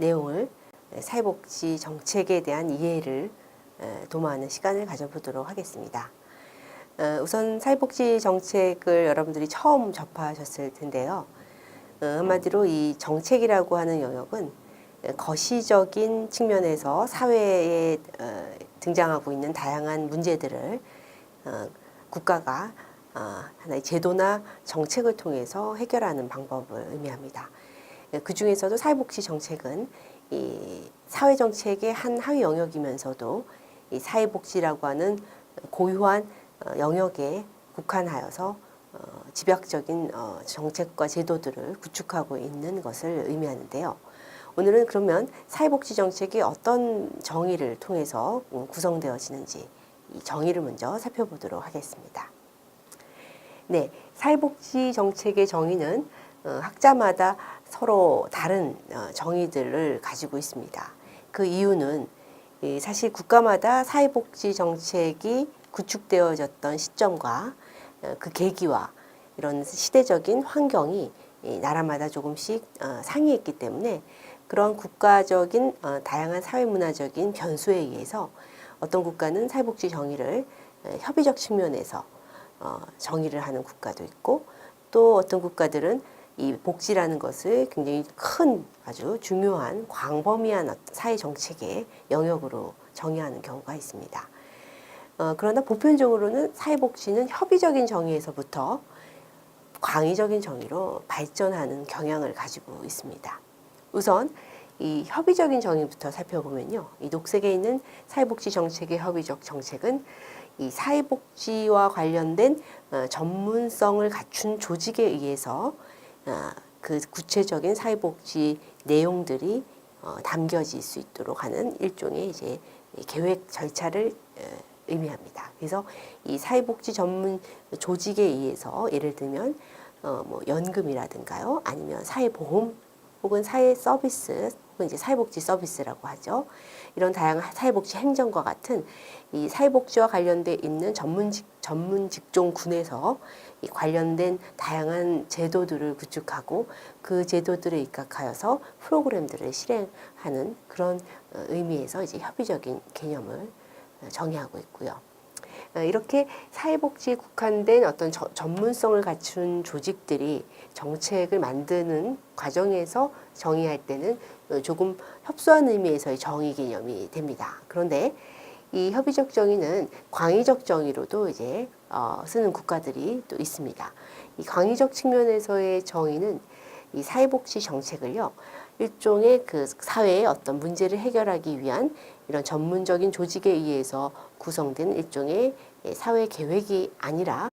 내용을 사회복지 정책에 대한 이해를 에, 도모하는 시간을 가져보도록 하겠습니다. 어, 우선 사회복지 정책을 여러분들이 처음 접하셨을 텐데요. 어, 한마디로 이 정책이라고 하는 영역은 거시적인 측면에서 사회에 어, 등장하고 있는 다양한 문제들을 어, 국가가 어, 하나의 제도나 정책을 통해서 해결하는 방법을 의미합니다. 그 중에서도 사회복지 정책은 이 사회 정책의 한 하위 영역이면서도 이 사회복지라고 하는 고유한 어, 영역에 국한하여서 어, 집약적인 어, 정책과 제도들을 구축하고 있는 것을 의미하는데요. 오늘은 그러면 사회복지 정책이 어떤 정의를 통해서 음, 구성되어지는지 이 정의를 먼저 살펴보도록 하겠습니다. 네, 사회복지 정책의 정의는 어, 학자마다 서로 다른 어, 정의들을 가지고 있습니다. 그 이유는 이 사실 국가마다 사회복지 정책이 구축되어졌던 시점과 어, 그 계기와 이런 시대적인 환경이 이 나라마다 조금씩 어, 상이했기 때문에 그런 국가적인 어, 다양한 사회문화적인 변수에 의해서 어떤 국가는 사회복지 정의를 에, 협의적 측면에서 어, 정의를 하는 국가도 있고 또 어떤 국가들은 이 복지라는 것을 굉장히 큰 아주 중요한 광범위한 사회 정책의 영역으로 정의하는 경우가 있습니다. 어, 그러나 보편적으로는 사회복지는 협의적인 정의에서부터 광의적인 정의로 발전하는 경향을 가지고 있습니다. 우선 이 협의적인 정의부터 살펴보면요. 이 녹색에 있는 사회복지 정책의 협의적 정책은 이 사회복지와 관련된 어, 전문성을 갖춘 조직에 의해서 어, 그 구체적인 사회복지 내용들이 어, 담겨질 수 있도록 하는 일종의 이제 이 계획 절차를 어, 의미합니다. 그래서 이 사회복지 전문 조직에 의해서 예를 들면 어, 뭐 연금이라든가요, 아니면 사회보험 혹은 사회 서비스 혹은 이제 사회복지 서비스라고 하죠. 이런 다양한 사회복지 행정과 같은 이 사회복지와 관련돼 있는 전문직 전문 직종 군에서 이 관련된 다양한 제도들을 구축하고 그 제도들에 입각하여서 프로그램들을 실행하는 그런 어, 의미에서 이제 협의적인 개념을 어, 정의하고 있고요. 어, 이렇게 사회복지에 국한된 어떤 저- 전문성을 갖춘 조직들이 정책을 만드는 과정에서 정의할 때는 어, 조금 협소한 의미에서의 정의 개념이 됩니다. 그런데 이 협의적 정의는 광의적 정의로도 이제 어, 쓰는 국가들이 또 있습니다. 이 광의적 측면에서의 정의는 이 사회복지 정책을요 일종의 그 사회의 어떤 문제를 해결하기 위한 이런 전문적인 조직에 의해서 구성된 일종의 사회 계획이 아니라